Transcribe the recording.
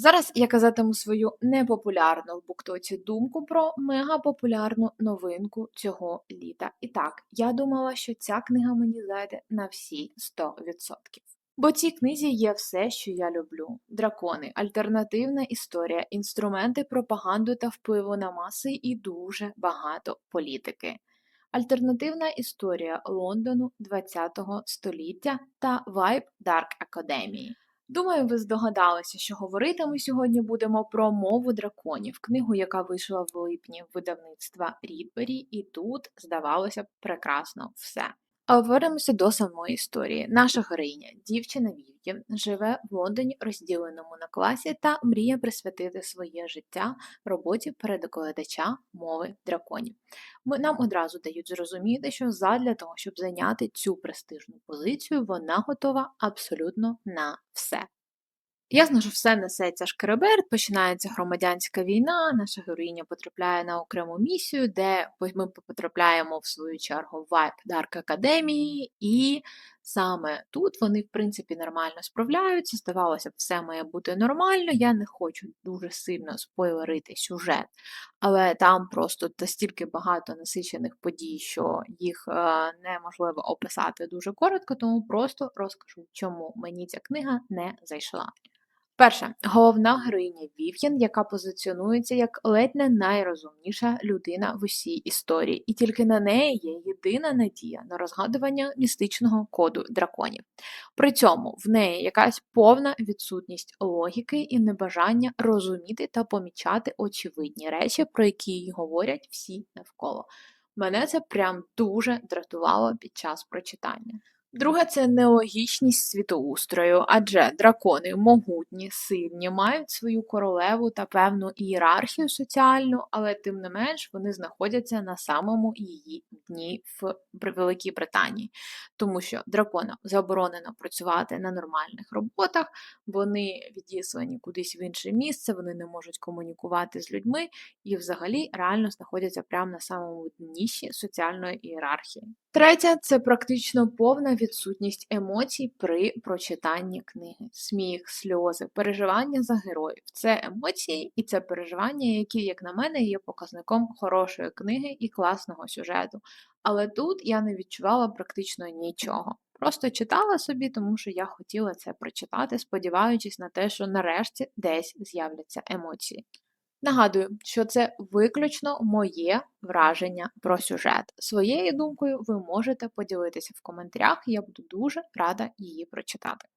Зараз я казатиму свою непопулярну в буктоці думку про мегапопулярну новинку цього літа. І так, я думала, що ця книга мені зайде на всі 100%. Бо цій книзі є все, що я люблю: дракони, альтернативна історія, інструменти пропаганду та впливу на маси і дуже багато політики. Альтернативна історія Лондону ХХ століття та вайб Дарк Академії. Думаю, ви здогадалися, що говорити ми сьогодні будемо про мову драконів, книгу, яка вийшла в липні видавництва Рідбері, і тут, здавалося б, прекрасно все. А повернемося до самої історії. Наша героїня, дівчина Вів'ї, живе в Лондоні, розділеному на класі, та мріє присвятити своє життя роботі перекладача мови драконів. Ми нам одразу дають зрозуміти, що задля того, щоб зайняти цю престижну позицію, вона готова абсолютно на все. Ясно, що все несеться шкереберт, починається громадянська війна, наша героїня потрапляє на окрему місію, де ми потрапляємо в свою чергу в вайп Дарк Академії, і саме тут вони, в принципі, нормально справляються. Здавалося б, все має бути нормально. Я не хочу дуже сильно спойлерити сюжет, але там просто настільки багато насичених подій, що їх е, неможливо описати дуже коротко, тому просто розкажу, чому мені ця книга не зайшла. Перше, головна героїня Вів'ян, яка позиціонується як ледь не найрозумніша людина в усій історії, і тільки на неї є єдина надія на розгадування містичного коду драконів. При цьому в неї якась повна відсутність логіки і небажання розуміти та помічати очевидні речі, про які їй говорять всі навколо. Мене це прям дуже дратувало під час прочитання. Друге це нелогічність світоустрою, адже дракони могутні, сильні, мають свою королеву та певну ієрархію соціальну, але тим не менш вони знаходяться на самому її дні в Великій Британії, тому що драконам заборонено працювати на нормальних роботах, вони відіслані кудись в інше місце, вони не можуть комунікувати з людьми і взагалі реально знаходяться прямо на самому дніші соціальної ієрархії. Третє це практично повна відсутність емоцій при прочитанні книги. Сміх, сльози, переживання за героїв. Це емоції і це переживання, які, як на мене, є показником хорошої книги і класного сюжету. Але тут я не відчувала практично нічого. Просто читала собі, тому що я хотіла це прочитати, сподіваючись на те, що нарешті десь з'являться емоції. Нагадую, що це виключно моє враження про сюжет. Своєю думкою ви можете поділитися в коментарях, я буду дуже рада її прочитати.